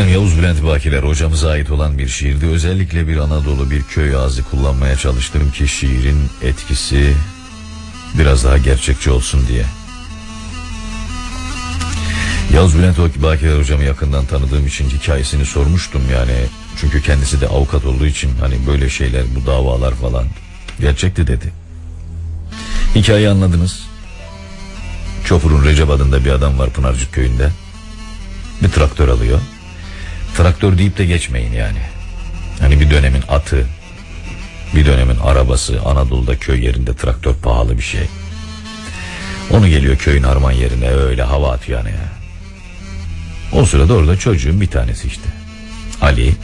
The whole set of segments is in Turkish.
Efendim Yavuz Bülent Bakiler hocamıza ait olan bir şiirdi. Özellikle bir Anadolu bir köy ağzı kullanmaya çalıştım ki şiirin etkisi biraz daha gerçekçi olsun diye. Yavuz Bülent Bakiler hocamı yakından tanıdığım için hikayesini sormuştum yani. Çünkü kendisi de avukat olduğu için hani böyle şeyler bu davalar falan gerçekti dedi. Hikayeyi anladınız. Çopur'un Recep adında bir adam var Pınarcık köyünde. Bir traktör alıyor. Traktör deyip de geçmeyin yani. Hani bir dönemin atı, bir dönemin arabası, Anadolu'da köy yerinde traktör pahalı bir şey. Onu geliyor köyün harman yerine öyle hava atıyor yani. ya. O sırada orada çocuğun bir tanesi işte. Ali.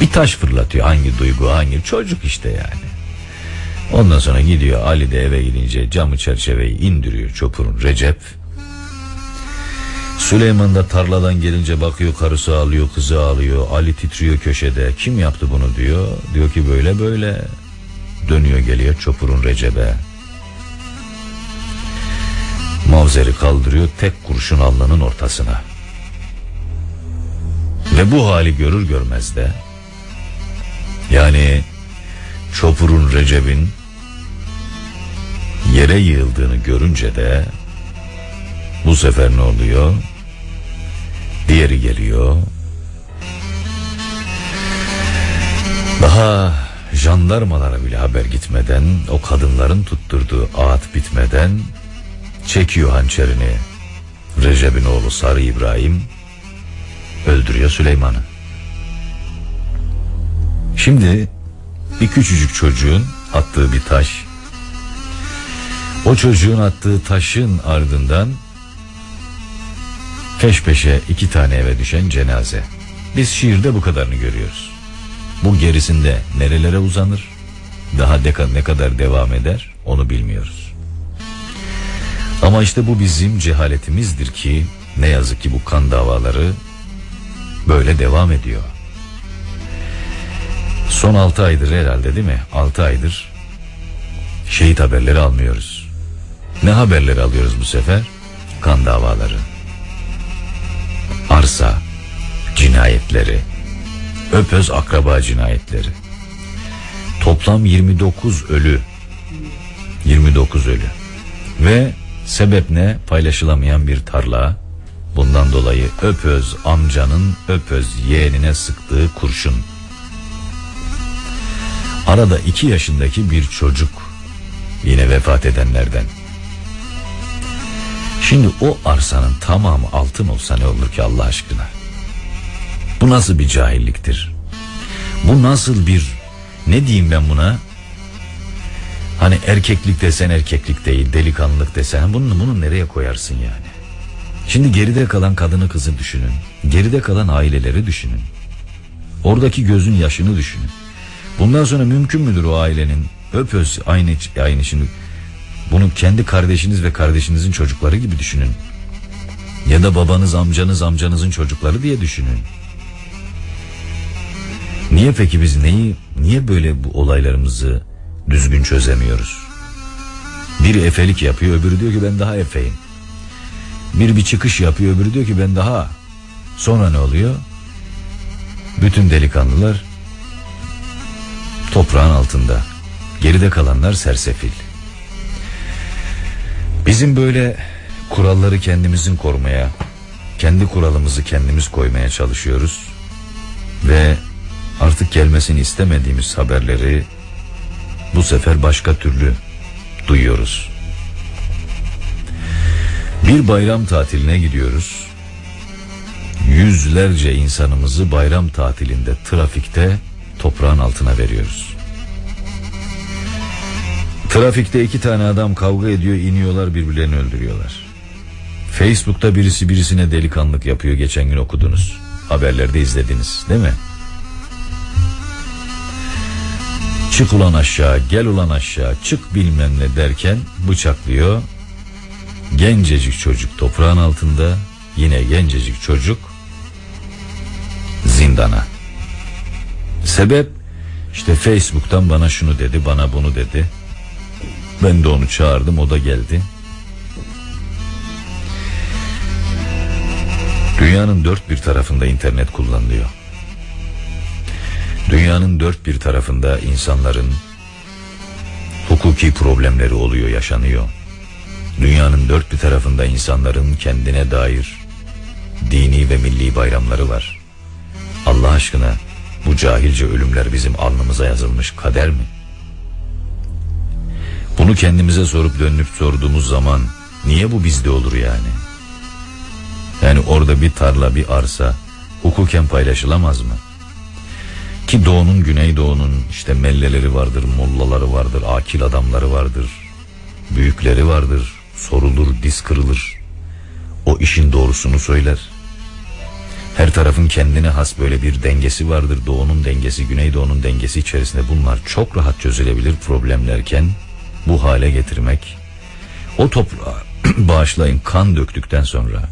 Bir taş fırlatıyor hangi duygu hangi çocuk işte yani. Ondan sonra gidiyor Ali de eve gidince camı çerçeveyi indiriyor çopurun Recep. Süleyman da tarladan gelince bakıyor karısı ağlıyor kızı ağlıyor. Ali titriyor köşede. Kim yaptı bunu diyor. Diyor ki böyle böyle. Dönüyor geliyor çopurun Recep'e. Mavzeri kaldırıyor tek kurşun alnının ortasına. Ve bu hali görür görmez de yani çopurun Recep'in yere yığıldığını görünce de bu sefer ne oluyor? Diğeri geliyor. Daha jandarmalara bile haber gitmeden, o kadınların tutturduğu ağıt bitmeden çekiyor hançerini. Recep'in oğlu Sarı İbrahim öldürüyor Süleyman'ı. Şimdi bir küçücük çocuğun attığı bir taş, o çocuğun attığı taşın ardından Peş peşe iki tane eve düşen cenaze. Biz şiirde bu kadarını görüyoruz. Bu gerisinde nerelere uzanır? Daha ne kadar devam eder onu bilmiyoruz. Ama işte bu bizim cehaletimizdir ki ne yazık ki bu kan davaları böyle devam ediyor. Son altı aydır herhalde değil mi? Altı aydır şehit haberleri almıyoruz. Ne haberleri alıyoruz bu sefer? Kan davaları arsa cinayetleri, öpöz akraba cinayetleri. Toplam 29 ölü. 29 ölü. Ve sebep ne? Paylaşılamayan bir tarla. Bundan dolayı öpöz amcanın öpöz yeğenine sıktığı kurşun. Arada iki yaşındaki bir çocuk yine vefat edenlerden. Şimdi o arsanın tamamı altın olsa ne olur ki Allah aşkına? Bu nasıl bir cahilliktir? Bu nasıl bir ne diyeyim ben buna? Hani erkeklik desen erkeklik değil, delikanlılık desen bunu bunu nereye koyarsın yani? Şimdi geride kalan kadını kızı düşünün. Geride kalan aileleri düşünün. Oradaki gözün yaşını düşünün. Bundan sonra mümkün müdür o ailenin öpöz aynı aynı şimdi bunu kendi kardeşiniz ve kardeşinizin çocukları gibi düşünün. Ya da babanız, amcanız, amcanızın çocukları diye düşünün. Niye peki biz neyi, niye böyle bu olaylarımızı düzgün çözemiyoruz? Biri efelik yapıyor, öbürü diyor ki ben daha efeyim. Bir bir çıkış yapıyor, öbürü diyor ki ben daha. Sonra ne oluyor? Bütün delikanlılar toprağın altında. Geride kalanlar sersefil. Bizim böyle kuralları kendimizin korumaya, kendi kuralımızı kendimiz koymaya çalışıyoruz. Ve artık gelmesini istemediğimiz haberleri bu sefer başka türlü duyuyoruz. Bir bayram tatiline gidiyoruz. Yüzlerce insanımızı bayram tatilinde trafikte toprağın altına veriyoruz. Trafikte iki tane adam kavga ediyor iniyorlar birbirlerini öldürüyorlar. Facebook'ta birisi birisine delikanlık yapıyor geçen gün okudunuz. Haberlerde izlediniz değil mi? Çık ulan aşağı gel ulan aşağı çık bilmem ne derken bıçaklıyor. Gencecik çocuk toprağın altında yine gencecik çocuk zindana. Sebep işte Facebook'tan bana şunu dedi bana bunu dedi. Ben de onu çağırdım o da geldi. Dünya Dünyanın dört bir tarafında internet kullanılıyor. Dünyanın dört bir tarafında insanların hukuki problemleri oluyor, yaşanıyor. Dünyanın dört bir tarafında insanların kendine dair dini ve milli bayramları var. Allah aşkına bu cahilce ölümler bizim alnımıza yazılmış kader mi? Bunu kendimize sorup dönüp sorduğumuz zaman niye bu bizde olur yani? Yani orada bir tarla bir arsa hukuken paylaşılamaz mı? Ki doğunun güneydoğunun işte melleleri vardır, mollaları vardır, akil adamları vardır, büyükleri vardır, sorulur, diz kırılır. O işin doğrusunu söyler. Her tarafın kendine has böyle bir dengesi vardır. Doğunun dengesi, güneydoğunun dengesi içerisinde bunlar çok rahat çözülebilir problemlerken bu hale getirmek o toprağa bağışlayın kan döktükten sonra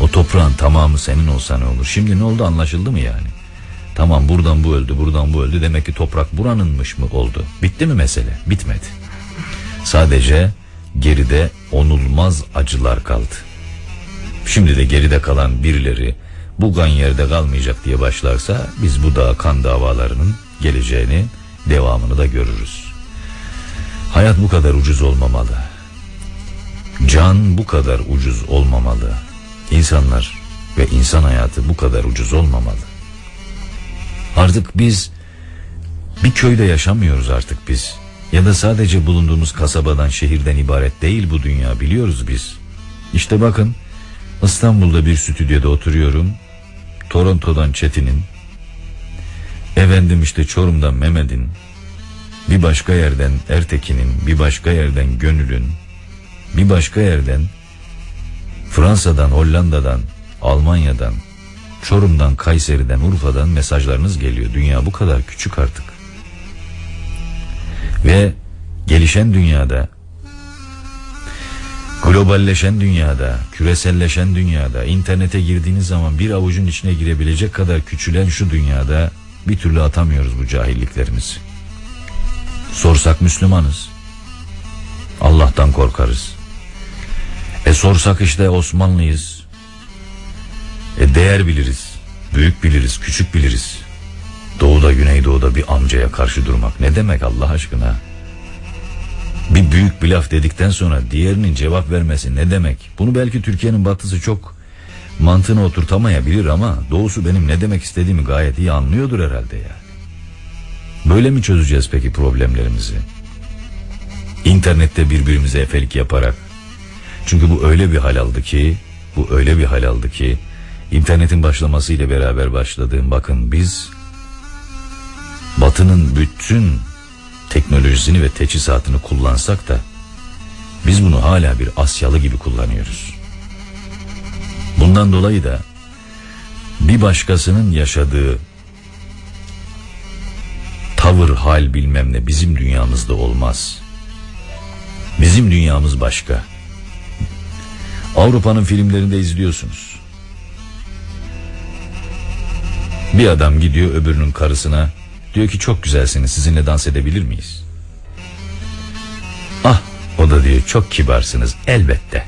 o toprağın tamamı senin olsa ne olur? Şimdi ne oldu anlaşıldı mı yani? Tamam buradan bu öldü buradan bu öldü demek ki toprak buranınmış mı oldu? Bitti mi mesele? Bitmedi. Sadece geride onulmaz acılar kaldı. Şimdi de geride kalan birileri bu kan yerde kalmayacak diye başlarsa biz bu da kan davalarının geleceğini devamını da görürüz. Hayat bu kadar ucuz olmamalı. Can bu kadar ucuz olmamalı. İnsanlar ve insan hayatı bu kadar ucuz olmamalı. Artık biz bir köyde yaşamıyoruz artık biz. Ya da sadece bulunduğumuz kasabadan şehirden ibaret değil bu dünya biliyoruz biz. İşte bakın İstanbul'da bir stüdyoda oturuyorum. Toronto'dan Çetin'in, efendim işte Çorum'dan Mehmet'in, bir başka yerden Ertekin'in, bir başka yerden Gönül'ün, bir başka yerden Fransa'dan, Hollanda'dan, Almanya'dan, Çorum'dan, Kayseri'den, Urfa'dan mesajlarınız geliyor. Dünya bu kadar küçük artık. Ve gelişen dünyada, globalleşen dünyada, küreselleşen dünyada, internete girdiğiniz zaman bir avucun içine girebilecek kadar küçülen şu dünyada bir türlü atamıyoruz bu cahilliklerimizi. Sorsak Müslümanız. Allah'tan korkarız. E sorsak işte Osmanlıyız. E değer biliriz. Büyük biliriz, küçük biliriz. Doğuda, Güneydoğu'da bir amcaya karşı durmak ne demek Allah aşkına? Bir büyük bir laf dedikten sonra diğerinin cevap vermesi ne demek? Bunu belki Türkiye'nin batısı çok mantığına oturtamayabilir ama doğusu benim ne demek istediğimi gayet iyi anlıyordur herhalde yani. Böyle mi çözeceğiz peki problemlerimizi? İnternette birbirimize efelik yaparak. Çünkü bu öyle bir hal aldı ki, bu öyle bir hal aldı ki, internetin başlamasıyla beraber başladığım bakın biz Batı'nın bütün teknolojisini ve teçhizatını kullansak da biz bunu hala bir Asyalı gibi kullanıyoruz. Bundan dolayı da bir başkasının yaşadığı tavır, hal bilmem ne bizim dünyamızda olmaz. Bizim dünyamız başka. Avrupa'nın filmlerinde izliyorsunuz. Bir adam gidiyor öbürünün karısına diyor ki çok güzelsiniz sizinle dans edebilir miyiz? Ah o da diyor çok kibarsınız elbette.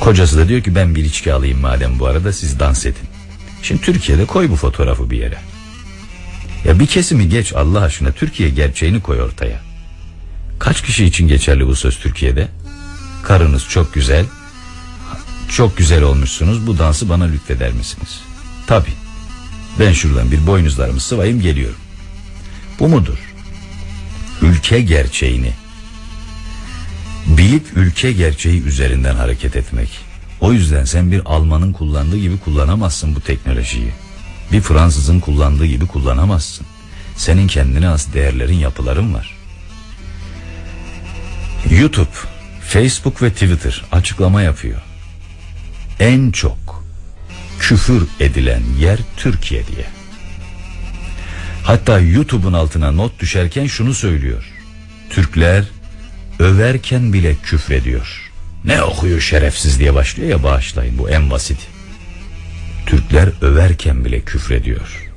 Kocası da diyor ki ben bir içki alayım madem bu arada siz dans edin. Şimdi Türkiye'de koy bu fotoğrafı bir yere. Ya bir kesimi geç Allah aşkına Türkiye gerçeğini koy ortaya. Kaç kişi için geçerli bu söz Türkiye'de? Karınız çok güzel. Çok güzel olmuşsunuz. Bu dansı bana lütfeder misiniz? Tabi. Ben şuradan bir boynuzlarımı sıvayım geliyorum. Bu mudur? Ülke gerçeğini bilip ülke gerçeği üzerinden hareket etmek. O yüzden sen bir Almanın kullandığı gibi kullanamazsın bu teknolojiyi. Bir Fransızın kullandığı gibi kullanamazsın. Senin kendine has değerlerin, yapıların var. YouTube, Facebook ve Twitter açıklama yapıyor. En çok küfür edilen yer Türkiye diye. Hatta YouTube'un altına not düşerken şunu söylüyor. Türkler överken bile küfrediyor. Ne okuyor şerefsiz diye başlıyor ya bağışlayın bu en basit. Türkler överken bile küfrediyor.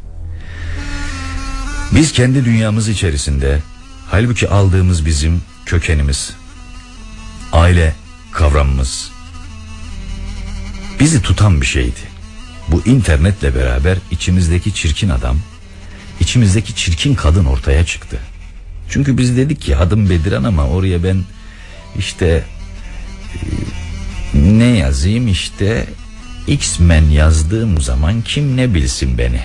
Biz kendi dünyamız içerisinde halbuki aldığımız bizim kökenimiz, aile kavramımız, bizi tutan bir şeydi. Bu internetle beraber içimizdeki çirkin adam, içimizdeki çirkin kadın ortaya çıktı. Çünkü biz dedik ki adım Bediran ama oraya ben işte e, ne yazayım işte X-Men yazdığım zaman kim ne bilsin beni.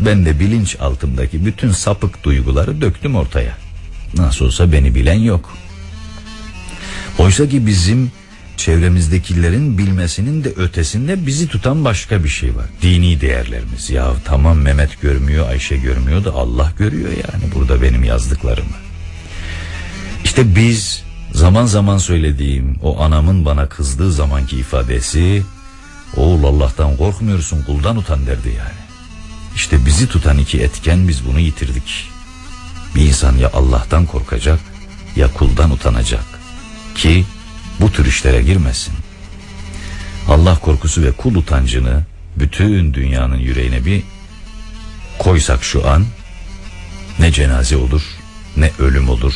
Ben de bilinç altımdaki bütün sapık duyguları döktüm ortaya. Nasıl olsa beni bilen yok. Oysa ki bizim çevremizdekilerin bilmesinin de ötesinde bizi tutan başka bir şey var. Dini değerlerimiz. Ya tamam Mehmet görmüyor, Ayşe görmüyor da Allah görüyor yani burada benim yazdıklarımı. İşte biz zaman zaman söylediğim o anamın bana kızdığı zamanki ifadesi oğul Allah'tan korkmuyorsun kuldan utan derdi yani. İşte bizi tutan iki etken biz bunu yitirdik. Bir insan ya Allah'tan korkacak ya kuldan utanacak ki bu tür işlere girmesin. Allah korkusu ve kul utancını bütün dünyanın yüreğine bir koysak şu an ne cenaze olur ne ölüm olur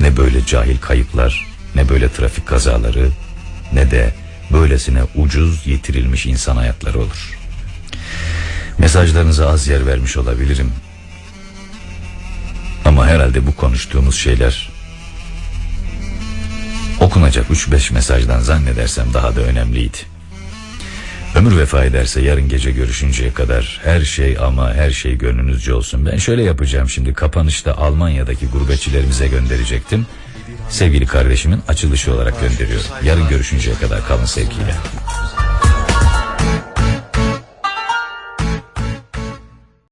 ne böyle cahil kayıplar ne böyle trafik kazaları ne de böylesine ucuz yitirilmiş insan hayatları olur. Mesajlarınıza az yer vermiş olabilirim. Ama herhalde bu konuştuğumuz şeyler okunacak 3-5 mesajdan zannedersem daha da önemliydi. Ömür vefa ederse yarın gece görüşünceye kadar her şey ama her şey gönlünüzce olsun. Ben şöyle yapacağım şimdi kapanışta Almanya'daki gurbetçilerimize gönderecektim. Sevgili kardeşimin açılışı olarak gönderiyorum. Yarın görüşünceye kadar kalın sevgiyle.